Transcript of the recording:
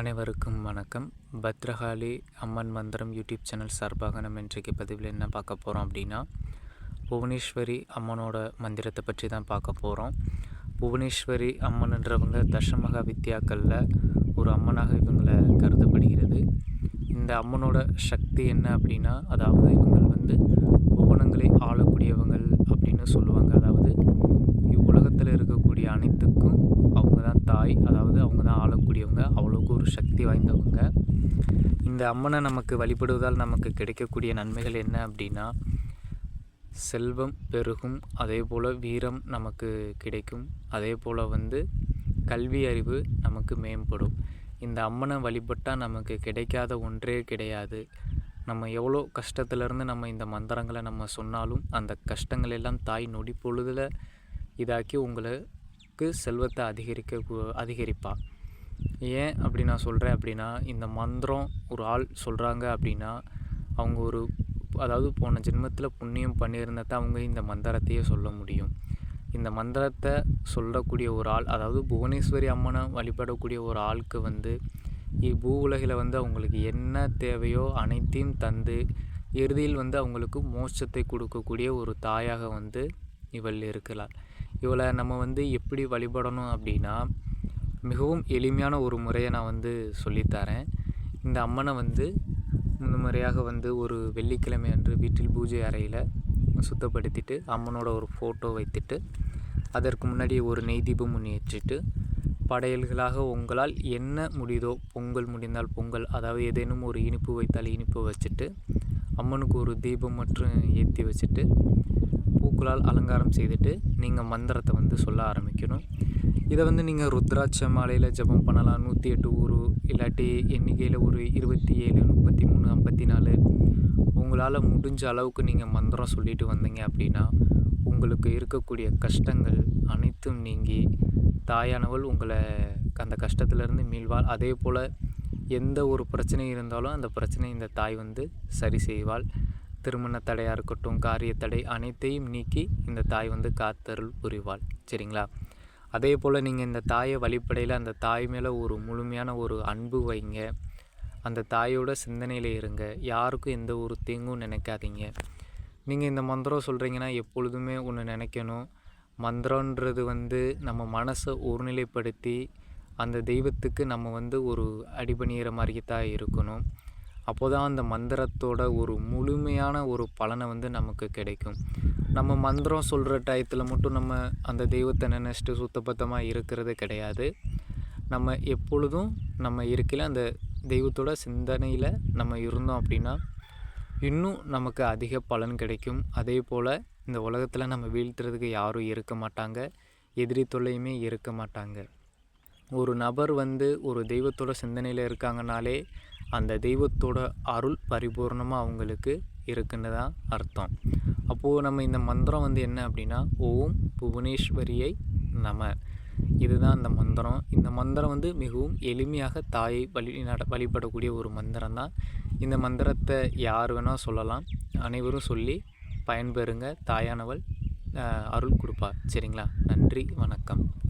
அனைவருக்கும் வணக்கம். பத்ரகாளி அம்மன் மந்திரம் யூடியூப் சேனல் சார்பாக நம்ம இன்றைக்கு பதிவில் என்ன பார்க்க போகிறோம் அப்படின்னா புவனேஸ்வரி அம்மனோட மந்திரத்தை பற்றி தான் பார்க்க போகிறோம் புவனேஸ்வரி அம்மன்ன்றவங்க தசமகா வித்யாக்களில் ஒரு அம்மனாக இவங்களை கருதப்படுகிறது. இந்த அம்மனோட சக்தி என்ன அப்படின்னா அதாவது இவங்க வந்து புவனங்களை ஆளக்கூடியவங்கள் அப்படின்னு சொல்லுவாங்க அதாவது இவ்வுலகத்தில் இருக்கக்கூடிய அனைத்துக்கும் அவங்க தான் தாய் அதாவது அவங்க தான் ஆளக்கூடியவங்க அவ்வளோக்கு ஒரு சக்தி வாய்ந்தவங்க. இந்த அம்மனை நமக்கு வழிபடுவதால் நமக்கு கிடைக்கக்கூடிய நன்மைகள் என்ன அப்படின்னா செல்வம் பெருகும் அதே போல் வீரம் நமக்கு கிடைக்கும். அதே போல் வந்து கல்வி அறிவு நமக்கு மேம்படும். இந்த அம்மனை வழிபட்டால் நமக்கு கிடைக்காத ஒன்றே கிடையாது. நம்ம எவ்வளோ கஷ்டத்துலேருந்து நம்ம இந்த மந்திரங்களை நம்ம சொன்னாலும் அந்த கஷ்டங்கள் எல்லாம் தாய் நொடி பொழுதில் இதாக்கி உங்களை அளவுக்கு செல்வத்தை அதிகரிக்க அதிகரிப்பாள் ஏன் அப்படி நான் சொல்கிறேன் அப்படின்னா இந்த மந்திரம் ஒரு ஆள் சொல்கிறாங்க அப்படின்னா அவங்க ஒரு அதாவது போன ஜென்மத்தில் புண்ணியம் பண்ணியிருந்ததை அவங்க இந்த மந்திரத்தையே சொல்ல முடியும். இந்த மந்திரத்தை சொல்லக்கூடிய ஒரு ஆள் அதாவது புவனேஸ்வரி அம்மனை வழிபடக்கூடிய ஒரு ஆளுக்கு வந்து பூ உலகில் வந்து அவங்களுக்கு என்ன தேவையோ அனைத்தையும் தந்து இறுதியில் வந்து அவங்களுக்கு மோட்சத்தை கொடுக்கக்கூடிய ஒரு தாயாக வந்து இவள் இருக்கிறாள். இவளை நம்ம வந்து எப்படி வழிபடணும் அப்படின்னா மிகவும் எளிமையான ஒரு முறையை நான் வந்து சொல்லித்தரேன். இந்த அம்மனை வந்து இந்த முறையாக வந்து ஒரு வெள்ளிக்கிழமை அன்று வீட்டில் பூஜை அறையில் சுத்தப்படுத்திட்டு அம்மனோட ஒரு ஃபோட்டோ வைத்துட்டு அதற்கு முன்னாடி ஒரு நெய் தீபம் முன்னேற்றிட்டு படையல்களாக உங்களால் என்ன முடியுதோ பொங்கல் முடிந்தால் பொங்கல் அதாவது ஏதேனும் ஒரு இனிப்பு வைத்தால் இனிப்பு வச்சுட்டு அம்மனுக்கு ஒரு தீபம் மற்றும் ஏற்றி வச்சுட்டு பூக்களால் அலங்காரம் செய்துட்டு நீங்கள் மந்திரத்தை வந்து சொல்ல ஆரம்பிக்கணும். இதை வந்து நீங்கள் ருத்ராட்ச மாலையில் ஜபம் பண்ணலாம். நூற்றி எட்டு ஊர் இல்லாட்டி எண்ணிக்கையில் ஒரு இருபத்தி ஏழு முப்பத்தி மூணு ஐம்பத்தி நாலு உங்களால் முடிஞ்ச அளவுக்கு நீங்கள் மந்திரம் சொல்லிட்டு வந்தீங்க அப்படின்னா உங்களுக்கு இருக்கக்கூடிய கஷ்டங்கள் அனைத்தும் நீங்கி தாயானவள் உங்களை அந்த கஷ்டத்துலேருந்து மீள்வாள். அதே போல் எந்த ஒரு பிரச்சனை இருந்தாலும் அந்த பிரச்சனை இந்த தாய் வந்து சரி செய்வாள். திருமண தடையாக இருக்கட்டும் காரிய தடை அனைத்தையும் நீக்கி இந்த தாய் வந்து காத்தருள் புரிவாள். சரிங்களா? அதே போல் நீங்கள் இந்த தாயை வழிப்படையில் அந்த தாய் மேலே ஒரு முழுமையான ஒரு அன்பு வைங்க. அந்த தாயோட சிந்தனையில் இருங்க. யாருக்கும் எந்த ஒரு தீங்கும் நினைக்காதீங்க. நீங்கள் இந்த மந்திரம் சொல்கிறீங்கன்னா எப்பொழுதுமே ஒன்று நினைக்கணும். மந்திரன்றது வந்து நம்ம மனசை ஒருநிலைப்படுத்தி அந்த தெய்வத்துக்கு நம்ம வந்து ஒரு அடிபணிகிற மாதிரி தான் இருக்கணும். அப்போ தான் அந்த மந்திரத்தோட ஒரு முழுமையான ஒரு பலனை வந்து நமக்கு கிடைக்கும். நம்ம மந்திரம் சொல்கிற டயத்தில் மட்டும் நம்ம அந்த தெய்வத்தை நினச்சிட்டு சுத்தபத்தமாக இருக்கிறது கிடையாது. நம்ம எப்பொழுதும் நம்ம இருக்கையில் அந்த தெய்வத்தோட சிந்தனையில் நம்ம இருந்தோம் அப்படின்னா இன்னும் நமக்கு அதிக பலன் கிடைக்கும். அதே போல் இந்த உலகத்தில் நம்ம வீழ்த்துறதுக்கு யாரும் இருக்க மாட்டாங்க. எதிரி தொல்லையுமே இருக்க மாட்டாங்க. ஒரு நபர் வந்து ஒரு தெய்வத்தோட சிந்தனையில் இருக்காங்கனாலே அந்த தெய்வத்தோட அருள் பரிபூர்ணமாக அவங்களுக்கு இருக்குன்னு தான் அர்த்தம். அப்போது நம்ம இந்த மந்திரம் வந்து என்ன அப்படின்னா ஓம் புவனேஸ்வரியை நம. இதுதான் அந்த மந்திரம். இந்த மந்திரம் வந்து மிகவும் எளிமையாக தாயை வழி நட வழிபடக்கூடிய ஒரு மந்திரம் தான் இந்த மந்திரத்தை யார் வேணால் சொல்லலாம். அனைவரும் சொல்லி பயன்பெறுங்க. தாயானவள் அருள் கொடுப்பார். சரிங்களா? நன்றி வணக்கம்.